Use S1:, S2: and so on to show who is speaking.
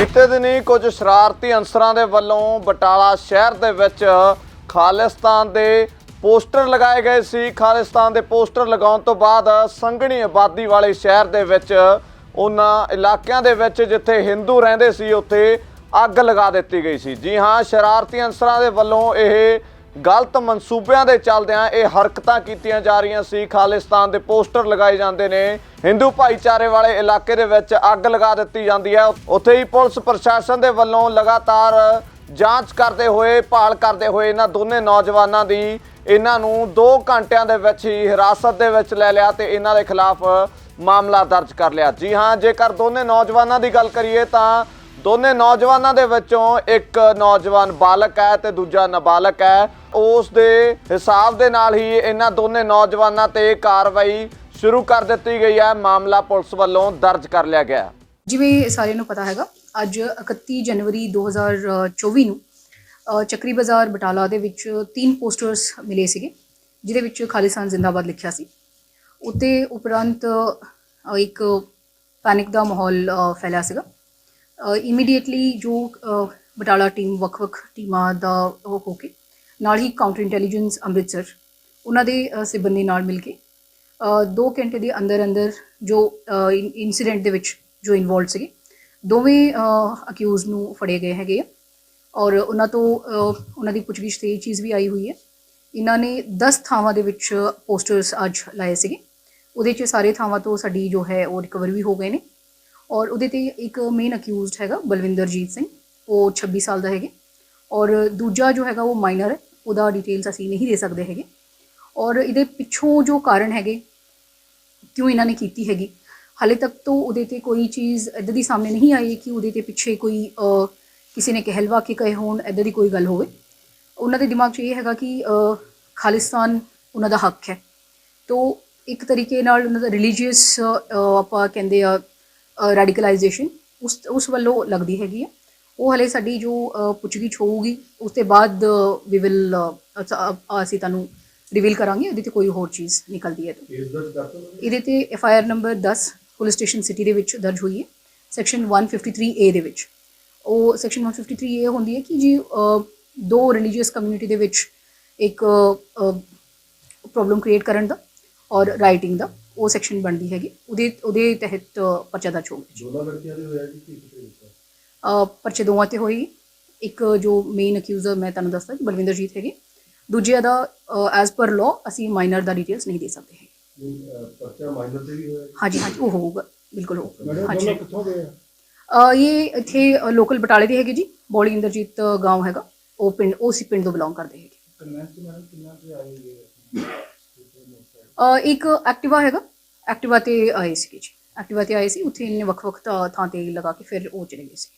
S1: ਬੀਤੇ ਦਿਨੀ ਕੁਝ ਸ਼ਰਾਰਤੀ ਅਨਸਰਾਂ ਦੇ ਵੱਲੋਂ ਬਟਾਲਾ ਸ਼ਹਿਰ ਦੇ ਵਿੱਚ ਖਾਲਿਸਤਾਨ ਦੇ ਪੋਸਟਰ ਲਗਾਏ ਗਏ ਸੀ। ਖਾਲਿਸਤਾਨ ਦੇ ਪੋਸਟਰ ਲਗਾਉਣ ਤੋਂ ਬਾਅਦ ਸੰਘਣੀ ਆਬਾਦੀ ਵਾਲੇ ਸ਼ਹਿਰ ਦੇ ਵਿੱਚ, ਉਹਨਾਂ ਇਲਾਕਿਆਂ ਦੇ ਵਿੱਚ ਜਿੱਥੇ ਹਿੰਦੂ ਰਹਿੰਦੇ ਸੀ, ਉੱਥੇ ਅੱਗ ਲਗਾ ਦਿੱਤੀ ਗਈ ਸੀ। ਜੀ ਹਾਂ, ਸ਼ਰਾਰਤੀ ਅਨਸਰਾਂ ਦੇ ਵੱਲੋਂ ਇਹ ਗਲਤ ਮਨਸੂਬਿਆਂ ਦੇ ਚੱਲਦਿਆਂ ਇਹ ਹਰਕਤਾਂ ਕੀਤੀਆਂ ਜਾ ਰਹੀਆਂ ਸੀ। ਖਾਲਿਸਤਾਨ ਦੇ ਪੋਸਟਰ ਲਗਾਏ ਜਾਂਦੇ ਨੇ, ਹਿੰਦੂ ਭਾਈਚਾਰੇ ਵਾਲੇ ਇਲਾਕੇ ਦੇ ਵਿੱਚ ਅੱਗ ਲਗਾ ਦਿੱਤੀ ਜਾਂਦੀ ਹੈ। ਉੱਥੇ ਹੀ ਪੁਲਿਸ ਪ੍ਰਸ਼ਾਸਨ ਦੇ ਵੱਲੋਂ ਲਗਾਤਾਰ ਜਾਂਚ ਕਰਦੇ ਹੋਏ, ਭਾਲ ਕਰਦੇ ਹੋਏ ਇਹਨਾਂ ਦੋਨੇ ਨੌਜਵਾਨਾਂ ਦੀ ਇਹਨਾਂ ਨੂੰ 2 ਘੰਟਿਆਂ ਦੇ ਵਿੱਚ ਹੀ ਹਿਰਾਸਤ ਦੇ ਵਿੱਚ ਲੈ ਲਿਆ ਤੇ ਇਹਨਾਂ ਦੇ ਖਿਲਾਫ ਮਾਮਲਾ ਦਰਜ ਕਰ ਲਿਆ। ਜੀ ਹਾਂ, ਜੇਕਰ ਦੋਨੇ ਨੌਜਵਾਨਾਂ ਦੀ ਗੱਲ ਕਰੀਏ ਤਾਂ ਦੋਨੇ ਨੌਜਵਾਨਾਂ ਦੇ ਵਿੱਚੋਂ ਇੱਕ ਨੌਜਵਾਨ ਬਾਲਕ ਹੈ ਤੇ ਦੂਜਾ ਨਾਬਾਲਗ ਹੈ। ਉਸ ਦੇ ਹਿਸਾਬ ਦੇ ਨਾਲ ਹੀ ਇਹਨਾਂ ਦੋਨੇ ਨੌਜਵਾਨਾਂ ਤੇ ਕਾਰਵਾਈ ਸ਼ੁਰੂ ਕਰ ਦਿੱਤੀ ਗਈ ਹੈ। ਮਾਮਲਾ ਪੁਲਿਸ ਵੱਲੋਂ ਦਰਜ ਕਰ ਲਿਆ ਗਿਆ ਹੈ।
S2: ਜਿਵੇਂ ਸਾਰਿਆਂ ਨੂੰ ਪਤਾ ਹੈਗਾ, ਅੱਜ 31 ਜਨਵਰੀ 2024 ਨੂੰ ਚੱਕਰੀ ਬਾਜ਼ਾਰ ਬਟਾਲਾ ਦੇ ਵਿੱਚ ਤਿੰਨ ਪੋਸਟਰਸ ਮਿਲੇ ਸੀਗੇ, ਜਿਹਦੇ ਵਿੱਚ ਖਾਲਿਸਤਾਨ ਜ਼ਿੰਦਾਬਾਦ ਲਿਖਿਆ ਸੀ। ਉੱਤੇ ਉਪਰੰਤ ਇੱਕ ਪੈਨਿਕ ਦਾ ਮਾਹੌਲ ਫੈਲਿਆ ਸੀਗਾ। ਇਮੀਡੀਏਟਲੀ ਜੋ ਬਟਾਲਾ ਟੀਮ ਵੱਖ-ਵੱਖ ਟੀਮਾਂ ਦਾ ਉਹ ਹੋ ਕੇ ਨਾਲ ਹੀ ਕਾਊਂਟਰ ਇੰਟੈਲੀਜੈਂਸ ਅੰਮ੍ਰਿਤਸਰ ਉਹਨਾਂ ਦੇ ਅ, ਸਿਬੰਦੀ ਨਾਲ ਮਿਲ ਕੇ 2 ਘੰਟੇ ਦੇ ਅੰਦਰ ਅੰਦਰ ਜੋ ਇਨਸੀਡੈਂਟ ਦੇ ਵਿੱਚ ਜੋ ਇਨਵੋਲਡ ਸੀਗੇ ਦੋਵੇਂ ਅਕਿਊਜ਼ ਨੂੰ ਫੜੇ ਗਏ ਹੈਗੇ ਆ ਔਰ ਉਹਨਾਂ ਤੋਂ ਉਹਨਾਂ ਦੀ ਪੁੱਛਗਿੱਛ ਤੇ ਇਹ ਚੀਜ਼ ਵੀ ਆਈ ਹੋਈ ਹੈ ਇਹਨਾਂ ਨੇ 10 ਥਾਵਾਂ ਦੇ ਵਿੱਚ ਪੋਸਟਰਸ ਅੱਜ ਲਾਏ ਸੀਗੇ ਉਹਦੇ 'ਚ ਸਾਰੇ ਥਾਵਾਂ ਤੋਂ ਸਾਡੀ ਜੋ ਹੈ ਉਹ ਰਿਕਵਰ ਵੀ ਹੋ ਗਏ ਨੇ ਔਰ ਉਹਦੇ ਤੇ ਇੱਕ ਮੇਨ ਅਕਿਊਜ਼ਡ ਹੈਗਾ ਬਲਵਿੰਦਰਜੀਤ ਸਿੰਘ, ਉਹ 26 ਸਾਲ ਦਾ ਹੈਗੇ। ਔਰ ਦੂਜਾ ਜੋ ਹੈਗਾ ਉਹ ਮਾਈਨਰ ਹੈ, ਉਹਦਾ ਡਿਟੇਲਸ ਅਸੀਂ ਨਹੀਂ ਦੇ ਸਕਦੇ ਹੈਗੇ। ਔਰ ਇਹਦੇ ਪਿੱਛੋਂ ਜੋ ਕਾਰਨ ਹੈਗੇ, ਕਿਉਂ ਇਹਨਾਂ ਨੇ ਕੀਤੀ ਹੈਗੀ, ਹਾਲੇ ਤੱਕ ਤੋਂ ਉਹਦੇ ਤੇ ਕੋਈ ਚੀਜ਼ ਇਦਾਂ ਦੀ ਸਾਹਮਣੇ ਨਹੀਂ ਆਈ ਕਿ ਉਹਦੇ ਤੇ ਪਿੱਛੇ ਕੋਈ ਕਿਸੇ ਨੇ ਕਹਿਲਵਾ ਕੇ ਕਹੇ ਹੋਣ ਇਦਾਂ ਦੀ ਕੋਈ ਗੱਲ ਹੋਵੇ। ਉਹਨਾਂ ਦੇ ਦਿਮਾਗ 'ਚ ਇਹ ਹੈਗਾ ਕਿ ਖਾਲਿਸਤਾਨ ਉਹਨਾਂ ਦਾ ਹੱਕ ਹੈ। ਤੋਂ ਇੱਕ ਤਰੀਕੇ ਨਾਲ ਉਹਨਾਂ ਦਾ ਰਿਲੀਜੀਅਸ ਆਪਾਂ ਕਹਿੰਦੇ ਆ ਰੈਡੀਕਲਾਈਜੇਸ਼ਨ ਉਸ ਉਸ ਵੱਲੋਂ ਲੱਗਦੀ ਹੈਗੀ ਆ। ਉਹ ਹਲੇ ਸਾਡੀ ਜੋ ਪੁੱਛਗਿੱਛ ਹੋਊਗੀ ਉਸ ਤੋਂ ਬਾਅਦ ਵੀ ਵਿਲ ਅਸੀਂ ਤੁਹਾਨੂੰ ਰਿਵੀਲ ਕਰਾਂਗੇ ਇਹਦੇ ਤੇ ਕੋਈ ਹੋਰ ਚੀਜ਼ ਨਿਕਲਦੀ ਹੈ ਤਾਂ। ਇਹਦੇ ਤੇ F I R number 10 police station city ਦੇ ਵਿੱਚ ਦਰਜ ਹੋਈ ਹੈ ਸੈਕਸ਼ਨ 153 ਏ ਦੇ ਵਿੱਚ। ਉਹ ਸੈਕਸ਼ਨ 153 ਏ ਹੁੰਦੀ ਹੈ ਕਿ ਜੀ ਦੋ ਰਿਲੀਜੀਅਸ ਕਮਿਊਨਿਟੀ ਦੇ ਵਿੱਚ ਇੱਕ ਪ੍ਰੋਬਲਮ ਕ੍ਰੀਏਟ ਕਰਨ ਦਾ ਔਰ ਰਾਈਟਿੰਗ ਦਾ। ਉਹ ਸੈਕਸ਼ਨ ਬਣਦੀ ਹੈਗੀ ਉਹਦੇ ਉਹਦੇ ਤਹਿਤ ਪਰਚਾ ਦਰਜ ਹੋਊਗਾ। ਜੀ।
S3: ਦੋਨਾਂ ਲੜਕੀਆਂ ਦੇ ਹੋਇਆ ਜੀ ਕੀ ਕਿਤੇ
S2: ਅਹ, ਪਰਚੇ ਦੋਵਾਂ ਤੇ ਹੋਈ। ਇੱਕ ਜੋ ਮੇਨ ਅਕਿਊਜ਼ਰ ਮੈਂ ਤੁਹਾਨੂੰ ਦੱਸਦਾ ਕਿ ਬਲਵਿੰਦਰਜੀਤ ਹੈਗੇ। ਦੂਜੇ ਦਾ ਐਜ਼ ਪਰ ਲਾਅ ਅਸੀਂ ਮਾਈਨਰ ਦਾ ਡਿਟੇਲਸ ਨਹੀਂ ਦੇ ਸਕਦੇ ਹੈ
S3: ਪਰਚਾ ਮਾਈਨਰ ਤੇ ਵੀ ਹੋਇਆ? ਜੀ
S2: ਹਾਂਜੀ ਹਾਂਜੀ ਉਹ ਹੋਊਗਾ। ਬਿਲਕੁਲ ਹੋਊਗਾ। ਹਾਂਜੀ
S3: ਦੋਨੋਂ ਕਿੱਥੋਂ ਗਏ ਆ?
S2: ਅਹ ਇਹ ਇੱਥੇ ਲੋਕਲ ਬਟਾਲੇ ਦੇ ਹੈਗੇ ਜੀ। ਬੋਲੀ ਇੰਦਰਜੀਤ ਗਾਂਵ ਹੈਗਾ। ਉਹ ਪਿੰਡ ਉਹ ਸੀ ਪਿੰਡ ਤੋਂ ਬਿਲੋਂਗ ਕਰਦੇ ਹੈਗੇ। ਇੱਕ ਐਕਟਿਵਾ ਹੈਗਾ। ਐਕਟਿਵਾ ਤੇ ਆਏ ਸੀਗੇ ਜੀ। ਐਕਟਿਵਾ ਤੇ ਆਏ ਸੀ, ਉੱਥੇ ਇਹਨੇ ਵੱਖ-ਵੱਖ ਥਾਂ ਥਾਂ ਤੇ ਲਗਾ ਕੇ ਫਿਰ ਉਹ ਚਲੇ ਗਏ ਸੀ।